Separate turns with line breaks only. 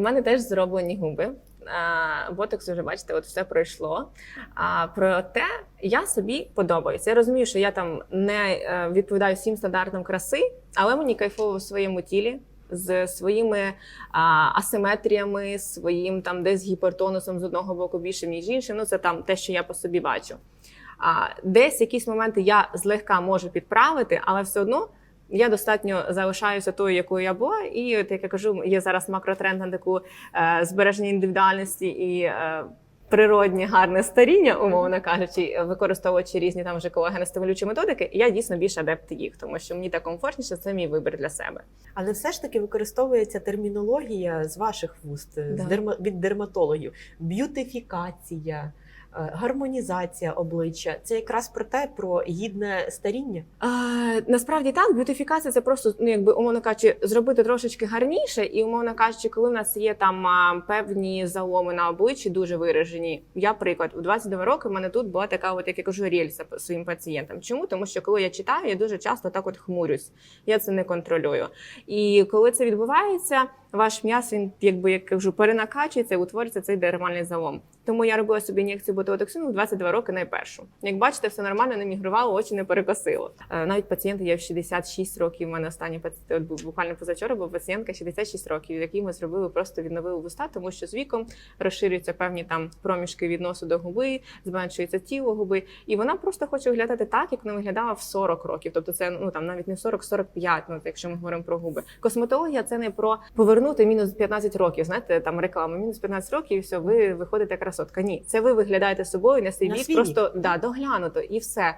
У мене теж зроблені губи. Ботокс вже бачите, от все пройшло. А проте я собі подобаюся. Я розумію, що я там не е, відповідаю всім стандартам краси, але мені кайфово в своєму тілі. З своїми а, асиметріями, своїм там десь гіпертонусом з одного боку більше, ніж іншим. Ну це там те, що я по собі бачу. А десь якісь моменти я злегка можу підправити, але все одно я достатньо залишаюся тою, якою я була. І от як я кажу, є зараз макротренд на таку е, збереження індивідуальності і е, природнє гарне старіння, умовно кажучи, використовуючи різні там вже колагеностимулюючі методики. Я дійсно більше адепт їх, тому що мені так комфортніше, це мій вибір для себе.
Але все ж таки використовується термінологія з ваших вуст, з
Да.
дерма, від дерматологів. Б'ютифікація, е, гармонізація обличчя. Це якраз про те, про гідне старіння.
А, насправді так, б'ютифікація це просто, ну якби умовно кажучи, зробити трошечки гарніше, і умовно кажучи, коли в нас є там певні заломи на обличчі, дуже виражені. Я, приклад, у 22 роки в мене тут була така, от як я кажу, рельса своїм пацієнтам. Чому? Тому що коли я читаю, я дуже часто так от хмурюсь. Я це не контролюю. І коли це відбувається, ваш м'яз він, якби як кажу, перенакачується утворюється цей дермальний залом. Тому я робила собі ін'єкцію ботулотоксину в 22 роки найпершу. Як бачите, все нормально, не мігрувало, очі не перекосило. Е, Навіть пацієнти є в 66 років. У мене останній паці- от був буквально позавчора була пацієнтка 66 років, якій ми зробили просто відновили вуста, тому що з віком розширюються певні там проміжки від носу до губи, зменшується тіло губи, і вона просто хоче виглядати так, як вона виглядала в 40 років. Тобто це ну там навіть не 40-45, ну якщо ми говоримо про губи. Косметологія це не про повернути мінус 15 років. Знаєте, там реклама мінус 15 років, і все, ви виходите красотка. Ні, це ви виглядаєте собою на свій
На
вік,
свій
просто да доглянуто і все.